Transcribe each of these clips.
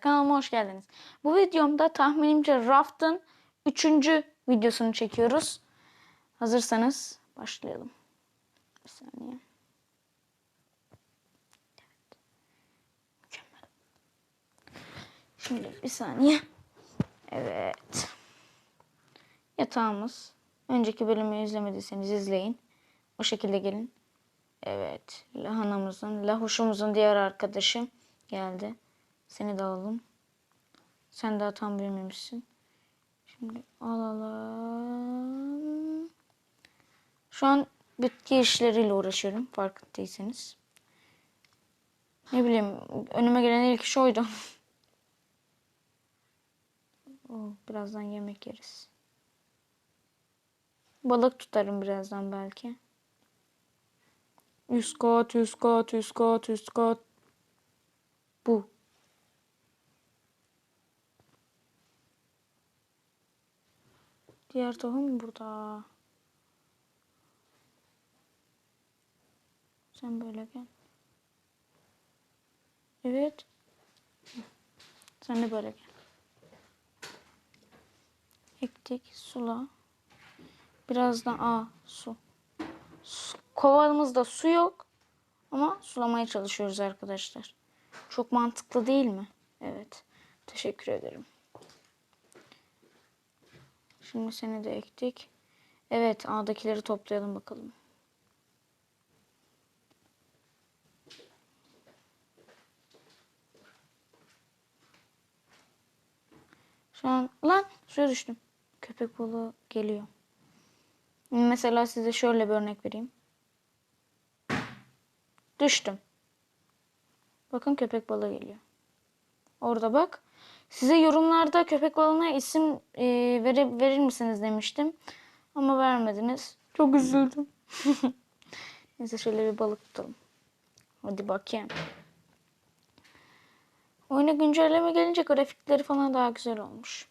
Kanalıma hoş geldiniz. Bu videomda tahminimce Raft'ın 3. videosunu çekiyoruz. Hazırsanız başlayalım. Bir saniye. Evet. Mükemmel. Şimdi bir saniye. Evet. Yatağımız. Önceki bölümü izlemediyseniz izleyin. O şekilde gelin. Evet. Lahanamızın, lahuşumuzun diğer arkadaşı geldi. Seni de alalım. Sen daha tam büyümemişsin. Şimdi alalım. Şu an bitki işleriyle uğraşıyorum farkındaysanız. Ne bileyim önüme gelen ilk iş oydu. Oh, birazdan yemek yeriz. Balık tutarım birazdan belki. Yüz kat, yüz kat, yüz kat, yüz kat. Bu. Diğer tohum burada. Sen böyle gel. Evet. Sen de böyle gel. Ektik, sula. Birazdan a su. su. Kovamızda su yok. Ama sulamaya çalışıyoruz arkadaşlar. Çok mantıklı değil mi? Evet. Teşekkür ederim. Şimdi seni de ektik. Evet A'dakileri toplayalım bakalım. Şu an lan suya düştüm. Köpek balığı geliyor. Mesela size şöyle bir örnek vereyim. Düştüm. Bakın köpek balığı geliyor. Orada bak. Size yorumlarda köpek balığına isim e, verir, verir misiniz demiştim. Ama vermediniz. Çok üzüldüm. Neyse şöyle bir balık tutalım. Hadi bakayım. Oyuna güncelleme gelince grafikleri falan daha güzel olmuş.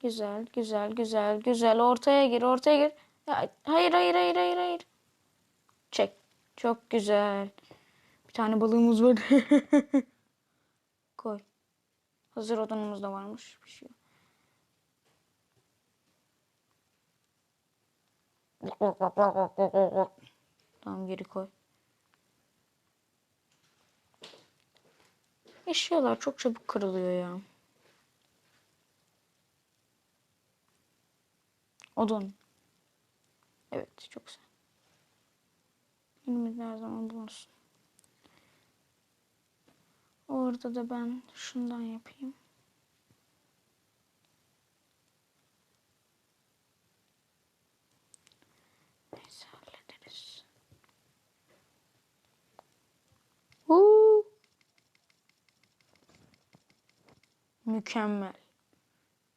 Güzel, güzel, güzel, güzel. Ortaya gir, ortaya gir. Ya, hayır, hayır, hayır, hayır, hayır. Çek. Çok güzel. Bir tane balığımız var. Koy. Hazır odunumuz da varmış. Bir şey. Tamam geri koy. Eşyalar çok çabuk kırılıyor ya. Odun. Evet çok güzel. Elimizde her zaman bulunsun. Orada da ben şundan yapayım. Neyse hallederiz. Huu. Mükemmel.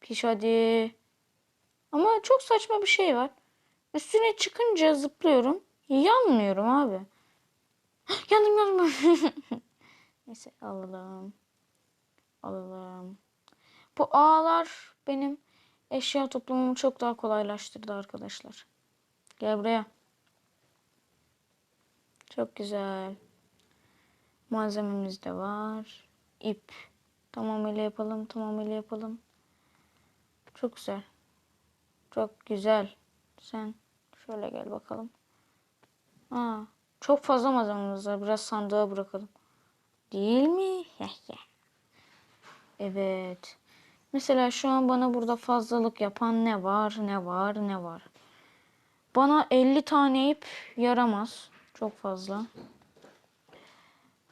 Piş hadi. Ama çok saçma bir şey var. Üstüne çıkınca zıplıyorum. Yanmıyorum abi. Yandım yandım. Neyse alalım. Alalım. Bu ağlar benim eşya toplamamı çok daha kolaylaştırdı arkadaşlar. Gel buraya. Çok güzel. Malzememiz de var. İp. Tamamıyla yapalım. Tamamıyla yapalım. Çok güzel. Çok güzel. Sen şöyle gel bakalım. Aa, çok fazla malzememiz var. Biraz sandığa bırakalım. Değil mi? evet. Mesela şu an bana burada fazlalık yapan ne var? Ne var? Ne var? Bana 50 tane ip yaramaz. Çok fazla.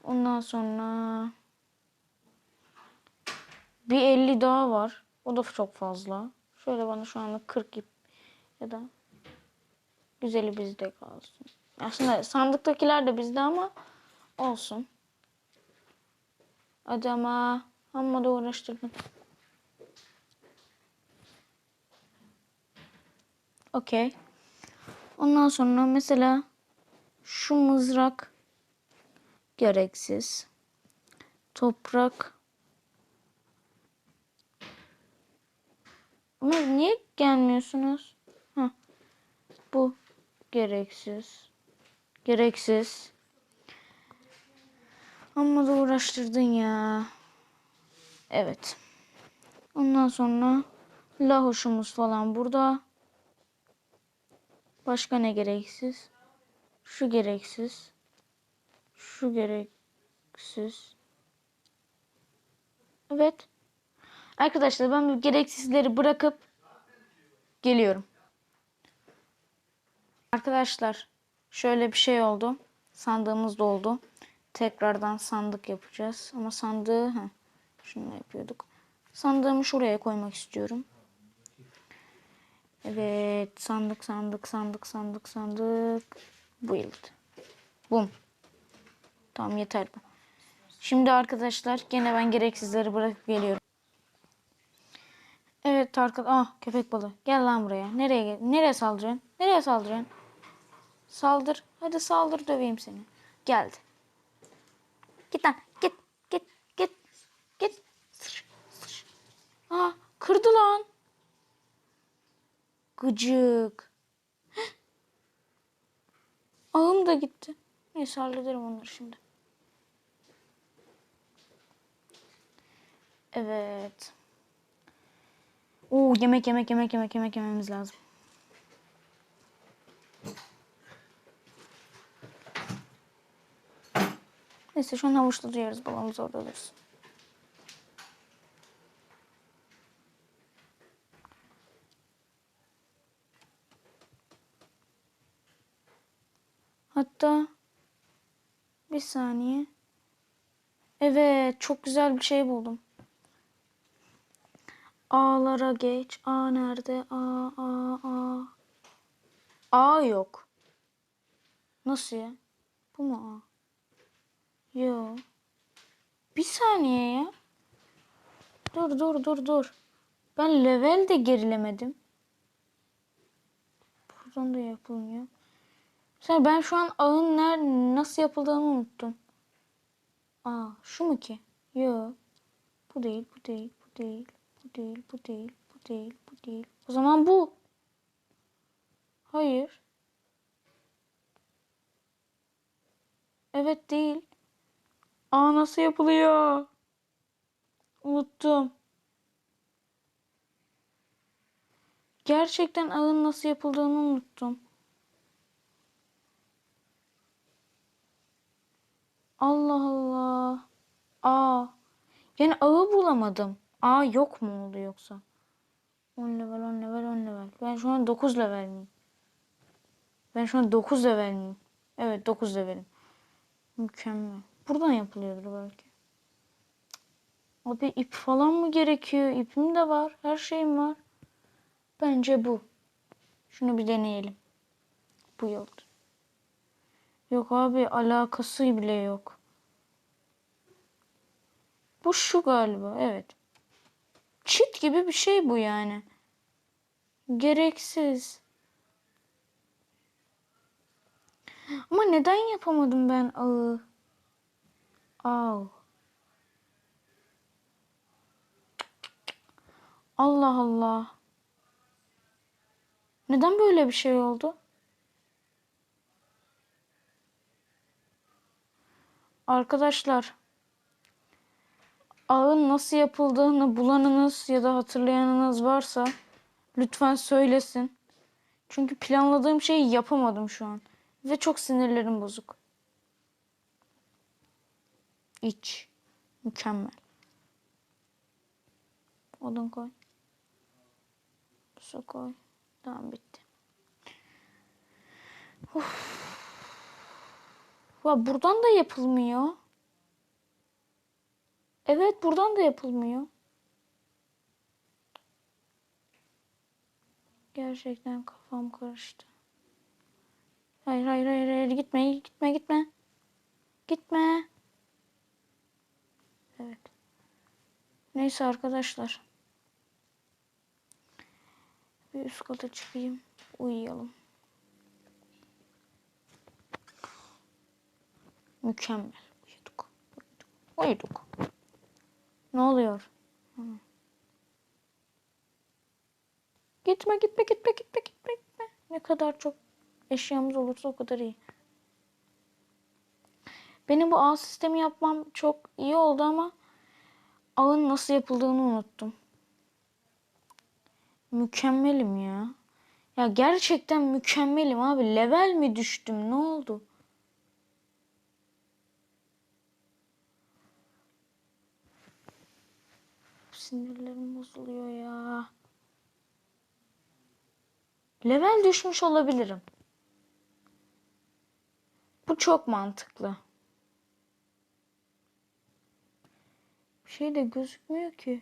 Ondan sonra bir 50 daha var. O da çok fazla. Şöyle bana şu anda 40 ip ya da güzeli bizde kalsın. Aslında sandıktakiler de bizde ama olsun. Hadi ama amma da uğraştırdım. Okey. Ondan sonra mesela şu mızrak gereksiz. Toprak Ama niye gelmiyorsunuz? Heh. Bu gereksiz. Gereksiz. Amma da uğraştırdın ya. Evet. Ondan sonra lahuşumuz falan burada. Başka ne gereksiz? Şu gereksiz. Şu gereksiz. Evet. Arkadaşlar ben bu gereksizleri bırakıp geliyorum. Arkadaşlar şöyle bir şey oldu. Sandığımız doldu. Tekrardan sandık yapacağız. Ama sandığı heh, şunu yapıyorduk. Sandığımı şuraya koymak istiyorum. Evet sandık sandık sandık sandık sandık. Build. Bum. Tamam yeter bu. Şimdi arkadaşlar gene ben gereksizleri bırakıp geliyorum. Evet arkadaş. Ah köpek balığı. Gel lan buraya. Nereye? Nereye saldıracaksın? Nereye saldıracaksın? Saldır. Hadi saldır döveyim seni. Geldi. Git lan. Git. Git. Git. Git. Sır, sır. Aa kırdı lan. Gıcık. Heh. Ağım da gitti. Neyse hallederim onları şimdi. Evet. Oo yemek yemek yemek yemek yemek yememiz lazım. Neyse şu an havuçta duyarız babamız orada dursun. Hatta bir saniye. Evet çok güzel bir şey buldum. A'lara geç. A nerede? A, A, A. A yok. Nasıl ya? Bu mu A? Yo. Bir saniye ya. Dur dur dur dur. Ben level de gerilemedim. Buradan da yapılmıyor. Sen ben şu an ağın ner nasıl yapıldığını unuttum. Aa şu mu ki? Yo. Bu değil, bu değil, bu değil, bu değil, bu değil, bu değil, bu değil. O zaman bu. Hayır. Evet değil. Aa nasıl yapılıyor? Unuttum. Gerçekten ağın nasıl yapıldığını unuttum. Allah Allah. Aa. Yani ağı bulamadım. Aa yok mu oldu yoksa? 10 level 10 level 10 level. Ben şu an 9 level miyim? Ben şu an 9 level miyim? Evet 9 levelim. Mükemmel. Buradan yapılıyordur belki. Abi ip falan mı gerekiyor? İpim de var. Her şeyim var. Bence bu. Şunu bir deneyelim. Bu yolda. Yok abi alakası bile yok. Bu şu galiba evet. Çit gibi bir şey bu yani. Gereksiz. Ama neden yapamadım ben ağı? Av. Allah Allah. Neden böyle bir şey oldu? Arkadaşlar ağın nasıl yapıldığını bulanınız ya da hatırlayanınız varsa lütfen söylesin. Çünkü planladığım şeyi yapamadım şu an. Ve çok sinirlerim bozuk. İç. Mükemmel. Odun koy. Su koy. Tamam bitti. Uf. Ya buradan da yapılmıyor. Evet buradan da yapılmıyor. Gerçekten kafam karıştı. Hayır hayır, hayır. gitme gitme gitme. Gitme. Evet. Neyse arkadaşlar. Bir üst kata çıkayım. Uyuyalım. Mükemmel. Uyuduk. Uyuduk. Uyuduk. Ne oluyor? Hı. Gitme gitme gitme gitme gitme gitme. Ne kadar çok eşyamız olursa o kadar iyi. Benim bu ağ sistemi yapmam çok iyi oldu ama ağın nasıl yapıldığını unuttum. Mükemmelim ya. Ya gerçekten mükemmelim abi. Level mi düştüm? Ne oldu? Sinirlerim bozuluyor ya. Level düşmüş olabilirim. Bu çok mantıklı. Şey de gözükmüyor ki.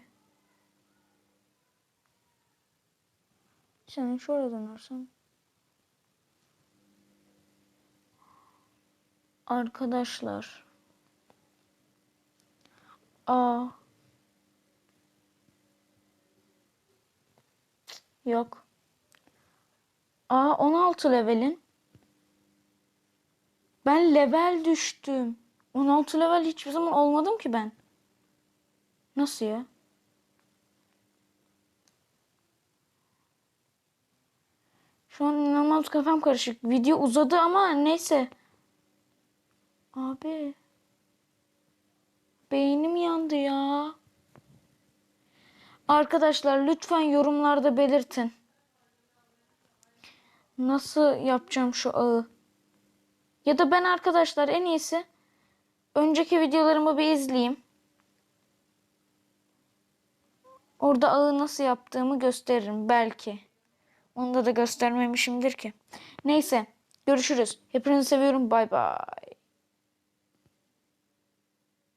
Sen şuraya dönersen. Arkadaşlar. Aa. Yok. Aa 16 levelin. Ben level düştüm. 16 level hiçbir zaman olmadım ki ben. Nasıl ya? Şu an inanılmaz kafam karışık. Video uzadı ama neyse. Abi. Beynim yandı ya. Arkadaşlar lütfen yorumlarda belirtin. Nasıl yapacağım şu ağı? Ya da ben arkadaşlar en iyisi önceki videolarımı bir izleyeyim. Orada ağı nasıl yaptığımı gösteririm belki. Onu da da göstermemişimdir ki. Neyse görüşürüz. Hepinizi seviyorum. Bay bay.